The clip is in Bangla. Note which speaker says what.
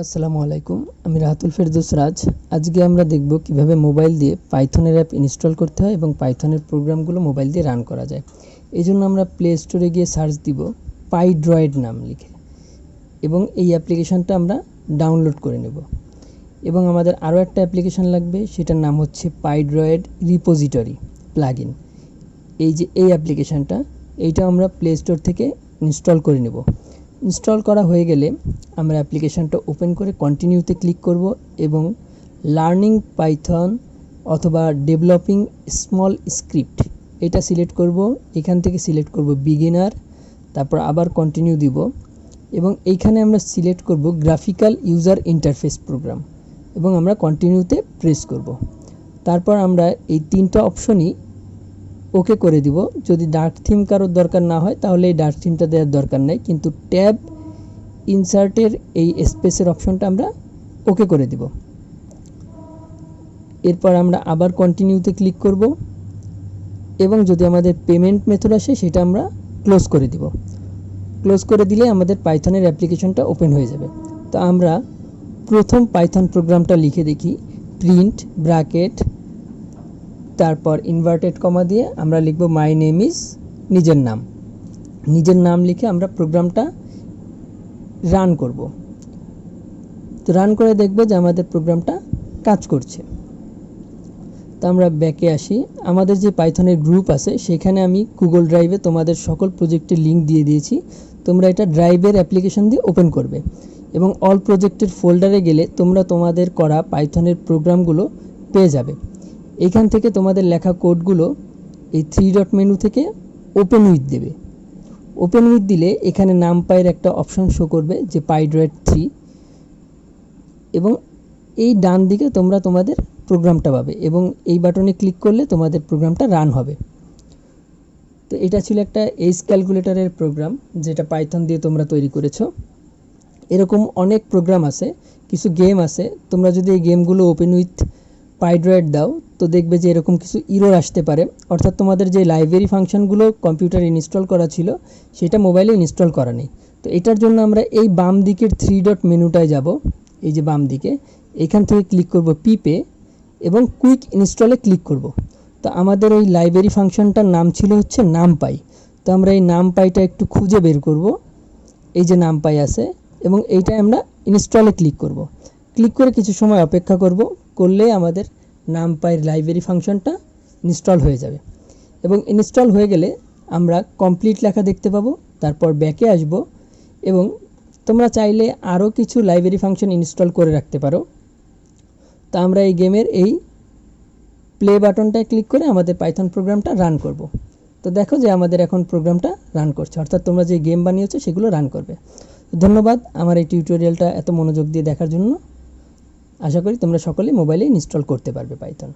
Speaker 1: আসসালামু আলাইকুম, আমি রাহাতুল ফেরদৌস রাজ। আজকে আমরা দেখব কীভাবে মোবাইল দিয়ে পাইথনের অ্যাপ ইনস্টল করতে হয় এবং পাইথনের প্রোগ্রামগুলো মোবাইল দিয়ে রান করা যায়। এই জন্য আমরা প্লে স্টোরে গিয়ে সার্চ দিব পাইড্রয়েড নাম লিখে এবং এই অ্যাপ্লিকেশনটা আমরা ডাউনলোড করে নেব। এবং আমাদের আরও একটা অ্যাপ্লিকেশন লাগবে, সেটার নাম হচ্ছে পাইড্রয়েড রিপোজিটরি প্লাগইন। এই যে এই অ্যাপ্লিকেশনটা, এইটা আমরা প্লে স্টোর থেকে ইনস্টল করে নেব। ইনস্টল করা হয়ে গেলে আমরা অ্যাপ্লিকেশনটা ওপেন করে কন্টিনিউতে ক্লিক করব এবং লার্নিং পাইথন অথবা ডেভেলপিং স্মল স্ক্রিপ্ট এটা সিলেক্ট করব। এখান থেকে সিলেক্ট করব বিগিনার তারপর আবার কন্টিনিউ দিব এবং এইখানে আমরা সিলেক্ট করব গ্রাফিক্যাল ইউজার ইন্টারফেস প্রোগ্রাম এবং আমরা কন্টিনিউতে প্রেস করব। তারপর আমরা এই তিনটা অপশনই ওকে করে দিব। যদি ডার্ক থিম কারোর দরকার না হয়, তাহলে এই ডার্ক থিমটা দেওয়ার দরকার নেই। কিন্তু ট্যাব ইনসার্টের এই স্পেসের অপশনটা আমরা ওকে করে দিব। এরপর আমরা আবার কন্টিনিউতে ক্লিক করব এবং যদি আমাদের পেমেন্ট মেথড আসে, সেটা আমরা ক্লোজ করে দিব। ক্লোজ করে দিলে আমাদের পাইথনের অ্যাপ্লিকেশনটা ওপেন হয়ে যাবে। তো আমরা প্রথম পাইথন প্রোগ্রামটা লিখে দেখি প্রিন্ট ব্র্যাকেট তারপর ইনভার্টেড কমা দিয়ে আমরা লিখব মাই নেম ইজ নিজের নাম। নিজের নাম লিখে আমরা প্রোগ্রামটা রান করব। তো রান করে দেখব যে আমাদের প্রোগ্রামটা কাজ করছে। তো আমরা ব্যাকে আসি। আমাদের যে পাইথনের গ্রুপ আছে, সেখানে আমি গুগল ড্রাইভে তোমাদের সকল প্রজেক্টের লিঙ্ক দিয়ে দিয়েছি। তোমরা এটা ড্রাইভের অ্যাপ্লিকেশন দিয়ে ওপেন করবে। এবং অল প্রজেক্টের ফোল্ডারে গেলে তোমরা তোমাদের করা পাইথনের প্রোগ্রামগুলো পেয়ে যাবে। এখান থেকে তোমাদের লেখা কোডগুলো এই থ্রি ডট মেনু থেকে ওপেন উইথ দেবে। ওপেন উইথ দিলে এখানে নাম পায়ের একটা অপশন শো করবে যে পাইড্রয়েড থ্রি এবং এই ডান দিকে তোমরা তোমাদের প্রোগ্রামটা পাবে এবং এই বাটনে ক্লিক করলে তোমাদের প্রোগ্রামটা রান হবে। তো এটা ছিল একটা এইজ ক্যালকুলেটরের প্রোগ্রাম যেটা পাইথন দিয়ে তোমরা তৈরি করেছ। এরকম অনেক প্রোগ্রাম আছে, কিছু গেম আছে। তোমরা যদি এই গেমগুলো ওপেন উইথ পাইড্রয়েড দাও, তো দেখবে যে এরকম কিছু ইরোর আসতে পারে। অর্থাৎ তোমাদের যে লাইব্রেরি ফাংশনগুলো কম্পিউটারে ইনস্টল করা ছিল, সেটা মোবাইলে ইনস্টল করা নেই। তো এটার জন্য আমরা এই বাম দিকের থ্রি ডট মেনুটায় যাব। এই যে বাম দিকে, এখান থেকে ক্লিক করব পিপে এবং কুইক ইনস্টলে ক্লিক করব। তো আমাদের ওই লাইব্রেরি ফাংশনটার নাম ছিল হচ্ছে নাম পাই তো আমরা এই নাম পাইটা একটু খুঁজে বের করব। এই যে নাম পাই আছে এবং এইটা আমরা ইনস্টলে ক্লিক করব। ক্লিক করে কিছু সময় অপেক্ষা করব। করলে আমাদের নাম পায়ের লাইব্রেরি ফাংশনটা ইনস্টল হয়ে যাবে। এবং ইনস্টল হয়ে গেলে আমরা কমপ্লিট লেখা দেখতে পাবো, তারপর ব্যাকে আসব এবং তোমরা চাইলে আরও কিছু লাইব্রেরি ফাংশন ইনস্টল করে রাখতে পারো। তা আমরা এই গেমের এই প্লে বাটনটায় ক্লিক করে আমাদের পাইথন প্রোগ্রামটা রান করব। তো দেখো যে আমাদের এখন প্রোগ্রামটা রান করছে, অর্থাৎ তোমরা যে গেম বানিয়েছো সেগুলো রান করবে। ধন্যবাদ আমার এই টিউটোরিয়ালটা এত মনোযোগ দিয়ে দেখার জন্য। আশা করি তোমরা সকলেই মোবাইলে ইনস্টল করতে পারবে পাইথন